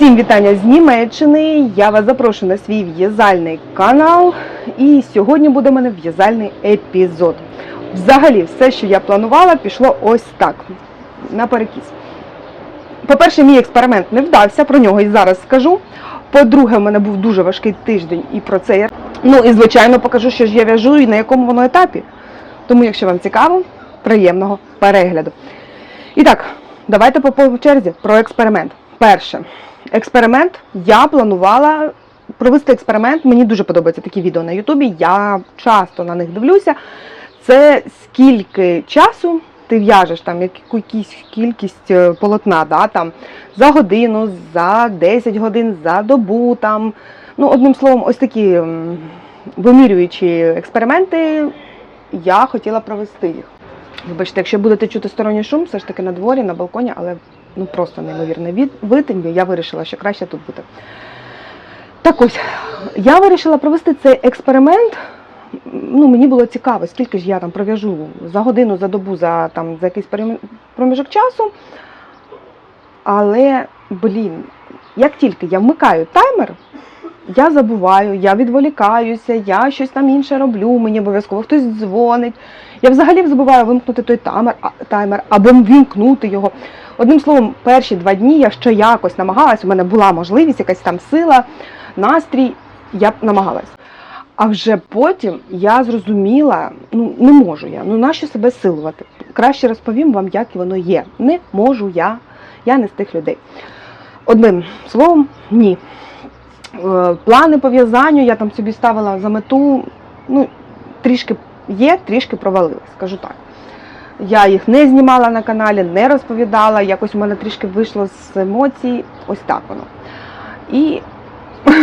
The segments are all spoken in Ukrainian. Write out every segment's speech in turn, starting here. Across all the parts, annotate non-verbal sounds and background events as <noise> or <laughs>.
Всім вітання з Німеччини. Я вас запрошую на свій в'язальний канал. І сьогодні буде у мене в'язальний епізод. Взагалі, все, що я планувала, пішло ось так. На перекіс. По-перше, мій експеримент не вдався, про нього і зараз скажу. По-друге, в мене був дуже важкий тиждень і про це я. Ну і звичайно покажу, що ж я в'яжу і на якому воно етапі. Тому, якщо вам цікаво, приємного перегляду. І так, давайте по черзі про експеримент. Перше, експеримент я планувала провести експеримент. Мені дуже подобаються такі відео на Ютубі. Я часто на них дивлюся. Це скільки часу ти в'яжеш там яку- якусь кількість е, полотна, да, там, за годину, за 10 годин, за добу. Там. Ну, одним словом, ось такі вимірюючі експерименти я хотіла провести їх. Вибачте, якщо будете чути сторонній шум, все ж таки на дворі, на балконі, але ну просто неймовірний від витинь, я вирішила, що краще тут бути. Так ось, я вирішила провести цей експеримент. Ну, мені було цікаво, скільки ж я там пров'яжу за годину, за добу, за, там, за якийсь проміжок часу. Але, блін, як тільки я вмикаю таймер, я забуваю, я відволікаюся, я щось там інше роблю, мені обов'язково хтось дзвонить. Я взагалі забуваю вимкнути той таймер, таймер або вімкнути його. Одним словом, перші два дні я ще якось намагалась, у мене була можливість, якась там сила, настрій, я намагалась. А вже потім я зрозуміла, ну не можу я, ну нащо себе силувати? Краще розповім вам, як воно є. Не можу я, я не з тих людей. Одним словом, ні. Е, Плани по в'язанню я там собі ставила за мету, ну, трішки є, трішки провалилась, скажу так. Я їх не знімала на каналі, не розповідала, якось у мене трішки вийшло з емоцій, ось так воно. І <laughs>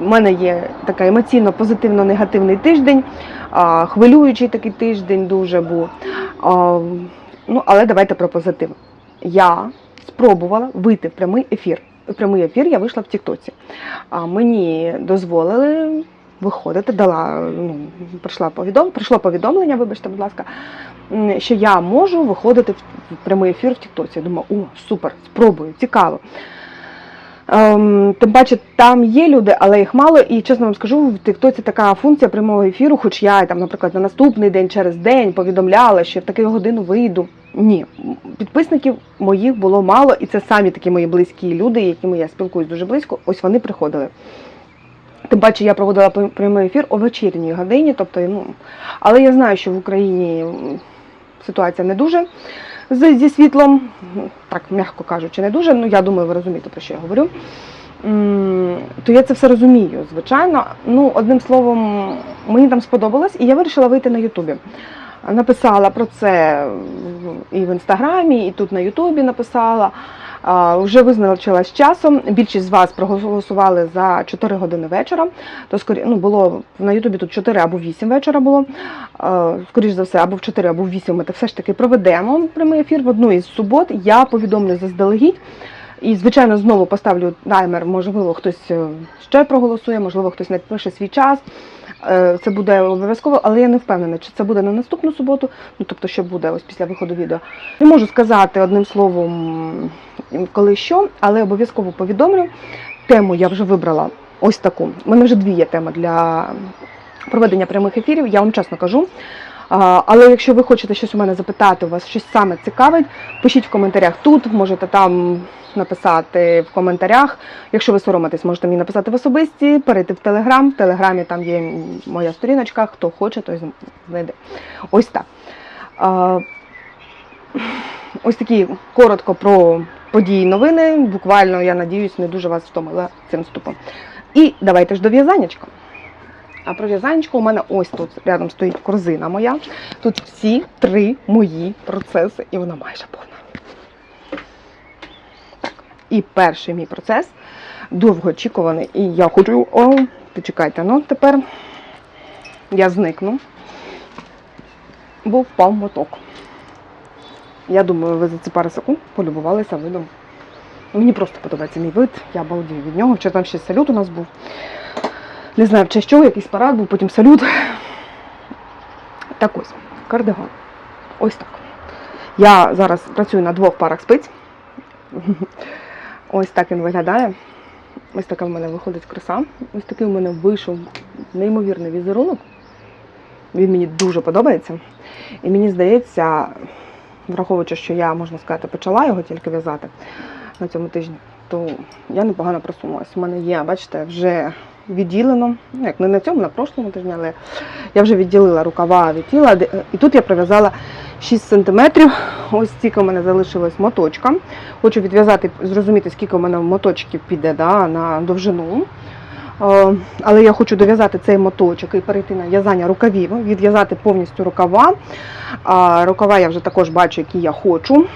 у мене є такий емоційно позитивно-негативний тиждень, хвилюючий такий тиждень дуже був. Ну, але давайте про позитив. Я спробувала вийти в прямий ефір. В прямий ефір я вийшла в Тіктоці. Мені дозволили виходити, дала, ну, прийшла повідом, прийшло повідомлення, вибачте, будь ласка, що я можу виходити в прямий ефір в Тіктоці. Я думаю, о, супер, спробую, цікаво. Ем, тим паче, там є люди, але їх мало. І чесно вам скажу, в Тіктоці така функція прямого ефіру, хоч я там, наприклад, на наступний день через день повідомляла, що в таку годину вийду. Ні, підписників моїх було мало, і це самі такі мої близькі люди, якими я спілкуюсь дуже близько. Ось вони приходили. Тим паче я проводила пр- прямий ефір о вечірній годині, тобто, ну, але я знаю, що в Україні ситуація не дуже зі світлом, так м'яко кажучи, не дуже. Ну я думаю, ви розумієте, про що я говорю. То я це все розумію, звичайно. Ну, одним словом, мені там сподобалось, і я вирішила вийти на Ютубі. Написала про це і в інстаграмі, і тут на Ютубі написала. Вже визначилась часом. Більшість з вас проголосували за 4 години вечора. То скорі, ну, було на Ютубі тут 4 або 8 вечора було. А, Скоріш за все, або в 4, або в 8 ми це все ж таки проведемо прямий ефір в одну із субот. Я повідомлю заздалегідь. І, звичайно, знову поставлю таймер. Можливо, хтось е, ще проголосує, можливо, хтось не пише свій час. Е, Це буде обов'язково, але я не впевнена, чи це буде на наступну суботу, ну тобто, що буде ось після виходу відео. Не можу сказати одним словом, коли що, але обов'язково повідомлю. Тему я вже вибрала ось таку. У мене вже дві є теми для проведення прямих ефірів, я вам чесно кажу. Але якщо ви хочете щось у мене запитати, у вас щось саме цікавить, пишіть в коментарях тут, можете там написати в коментарях. Якщо ви соромитесь, можете мені написати в особисті, перейти в Телеграм. В Телеграмі там є моя сторіночка, хто хоче, той знайде. Ось так. Ось такі коротко про події новини. Буквально, я надіюсь, не дуже вас втомила цим вступом. І давайте ж до в'язанечка. А про в'язанечко у мене ось тут рядом стоїть корзина моя. Тут всі три мої процеси, і вона майже повна. Так. І перший мій процес довгоочікуваний. І я хочу. О, почекайте, ну тепер я зникну. Бо впав моток. Я думаю, ви за ці пару секунд полюбувалися видом. Мені просто подобається мій вид, я балдію від нього. Вчора там ще салют у нас був. Не знаю, в честь чого, якийсь парад був, потім салют. Так ось, кардиган. Ось так. Я зараз працюю на двох парах спиць. Ось так він виглядає. Ось така в мене виходить краса. Ось такий у мене вийшов неймовірний візерунок. Він мені дуже подобається. І мені здається, враховуючи, що я, можна сказати, почала його тільки в'язати на цьому тижні, то я непогано просунулася. У мене є, бачите, вже відділено, ну як не на цьому, на прошлому тижні, але я вже відділила рукава від тіла. І тут я прив'язала 6 см. Ось стільки у мене залишилось моточка. Хочу відв'язати, зрозуміти, скільки у мене моточків піде да, на довжину. Е, Але я хочу дов'язати цей моточок і перейти на в'язання рукавів, відв'язати повністю рукава. Рукава я вже також бачу, які я хочу.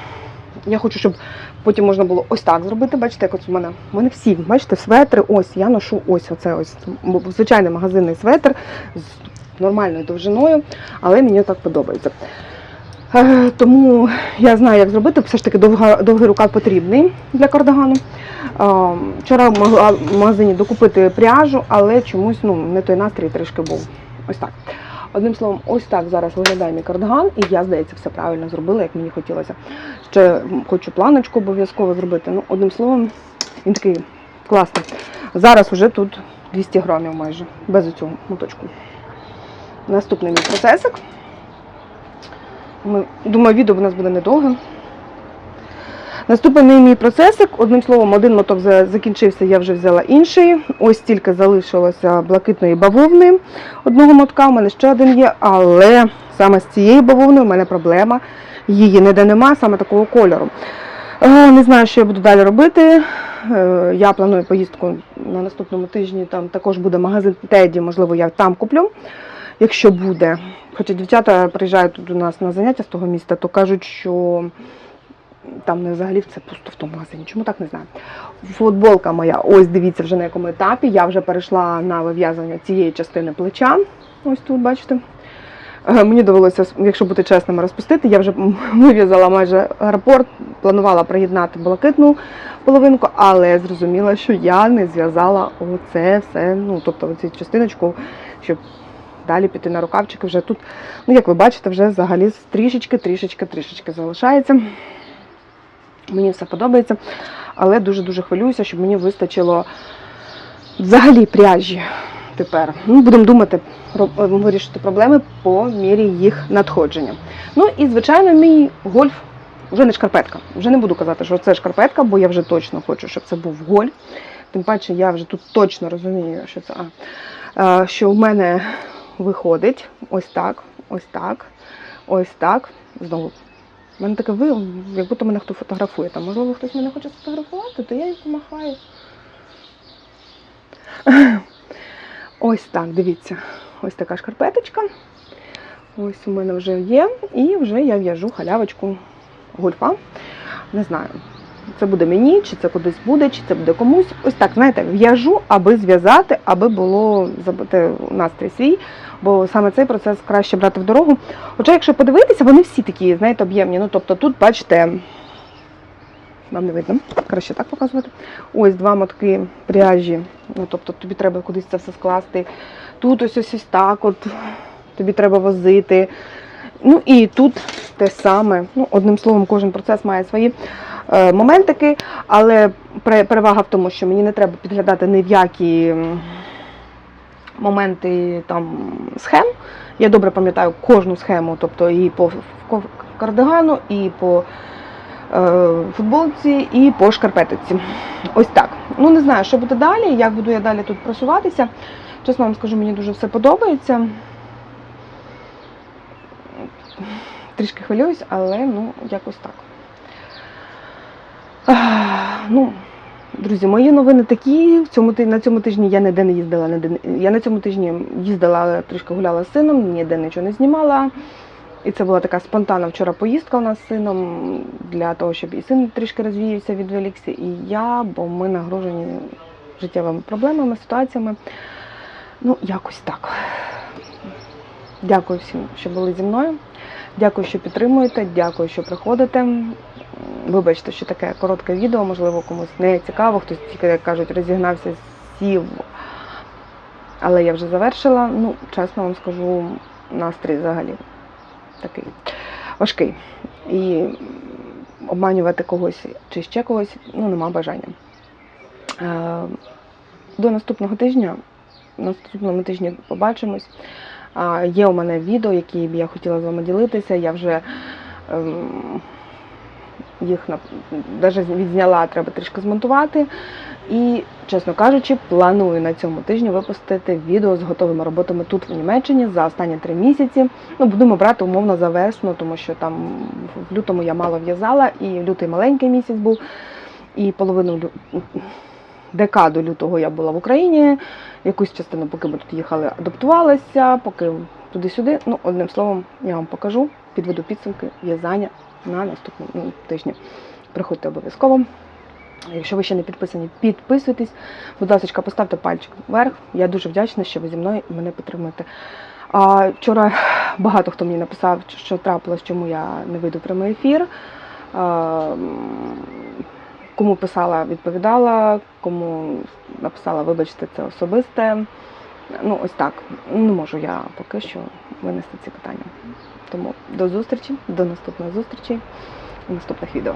Я хочу, щоб потім можна було ось так зробити. Бачите, як от у мене. У мене всі, бачите, светри, ось я ношу ось оце ось звичайний магазинний светр з нормальною довжиною, але мені так подобається. Е, Тому я знаю, як зробити. Все ж таки довга, довгий рукав потрібний для кардигану. Е, Вчора могла в магазині докупити пряжу, але чомусь ну, не той настрій трішки був. Ось так. Одним словом, ось так зараз виглядає мій кардиган, і я, здається, все правильно зробила, як мені хотілося. Ще хочу планочку обов'язково зробити. Ну, одним словом, він такий класний. Зараз вже тут 200 грамів майже, без цього моточку. Наступний мій процесик. Думаю, відео в нас буде недовге. Наступний мій процесик, одним словом, один моток закінчився, я вже взяла інший. Ось тільки залишилося блакитної бавовни одного мотка. У мене ще один є, але саме з цією бавовною у мене проблема. Її ніде нема, саме такого кольору. Е, Не знаю, що я буду далі робити. Е, Я планую поїздку на наступному тижні. Там також буде магазин Теді, можливо, я там куплю, якщо буде. Хоча дівчата приїжджають тут до нас на заняття з того міста, то кажуть, що там не взагалі це пусто в тому магазині. Чому так не знаю? Футболка моя, ось дивіться вже на якому етапі. Я вже перейшла на вив'язання цієї частини плеча. Ось тут, бачите. Е, Мені довелося, якщо бути чесним, розпустити. Я вже <laughs> вив'язала майже рапорт, планувала приєднати блакитну половинку, але зрозуміла, що я не зв'язала оце все, ну тобто оцю частиночку, щоб далі піти на рукавчики. Вже тут, ну як ви бачите, вже взагалі трішечки, трішечки, трішечки залишається. Мені все подобається, але дуже-дуже хвилююся, щоб мені вистачило взагалі пряжі тепер. Ну, будемо думати, ро- вирішити проблеми по мірі їх надходження. Ну і, звичайно, мій гольф вже не шкарпетка. Вже не буду казати, що це шкарпетка, бо я вже точно хочу, щоб це був гольф. Тим паче, я вже тут точно розумію, що це а, що в мене виходить ось так, ось так, ось так. Знову. У мене таке ви, як будто мене хто фотографує. Там, можливо, хтось мене хоче сфотографувати, то я їй помахаю. Ось так, дивіться. Ось така шкарпеточка. Ось у мене вже є. І вже я в'яжу халявочку гульфа. Не знаю, це буде мені, чи це кудись буде, чи це буде комусь. Ось так, знаєте, в'яжу, аби зв'язати, аби було забути настрій свій. Бо саме цей процес краще брати в дорогу. Хоча, якщо подивитися, вони всі такі, знаєте, об'ємні. Ну, тобто тут, бачите, вам не видно, краще так показувати. Ось два мотки пряжі. Ну, тобто тобі треба кудись це все скласти. Тут ось ось ось так, от тобі треба возити. Ну і тут те саме. Ну, одним словом, кожен процес має свої моментики, але перевага в тому, що мені не треба підглядати ні в які моменти там схем. Я добре пам'ятаю кожну схему, тобто і по кардигану, і по е, футболці, і по шкарпетиці. Ось так. Ну не знаю, що буде далі, як буду я далі тут просуватися. Чесно вам скажу, мені дуже все подобається. Трішки хвилююсь, але ну якось так. Ну, друзі, мої новини такі. В цьому на цьому тижні я ніде не їздила. Ніде, я на цьому тижні їздила, трішки гуляла з сином, ніде нічого не знімала. І це була така спонтанна вчора поїздка у нас з сином для того, щоб і син трішки розвіявся, відволікся, і я, бо ми нагружені життєвими проблемами, ситуаціями. Ну, якось так. Дякую всім, що були зі мною. Дякую, що підтримуєте, дякую, що приходите. Вибачте, що таке коротке відео, можливо, комусь не цікаво, хтось тільки, як кажуть, розігнався, сів. Але я вже завершила. Ну, чесно вам скажу, настрій взагалі такий важкий. І обманювати когось чи ще когось ну, нема бажання. Е, До наступного тижня. На наступному тижні побачимось. Є у мене відео, які б я хотіла з вами ділитися. Я вже ем, їх навіть відзняла, треба трішки змонтувати. І, чесно кажучи, планую на цьому тижні випустити відео з готовими роботами тут в Німеччині за останні три місяці. Ну, будемо брати умовно за весну, тому що там в лютому я мало в'язала, і лютий маленький місяць був, і половину декаду лютого я була в Україні. Якусь частину, поки ми тут їхали, адаптувалася, поки туди-сюди. Ну, одним словом, я вам покажу, підведу підсумки в'язання на наступному тижні. Приходьте обов'язково. Якщо ви ще не підписані, підписуйтесь. Будь ласка, поставте пальчик вверх. Я дуже вдячна, що ви зі мною мене підтримуєте. А, вчора багато хто мені написав, що трапилось, чому я не вийду в прямий ефір. А, кому писала, відповідала, кому написала, вибачте, це особисте. Ну, ось так. Не можу я поки що винести ці питання. Тому до зустрічі, до наступних зустрічей, наступних відео.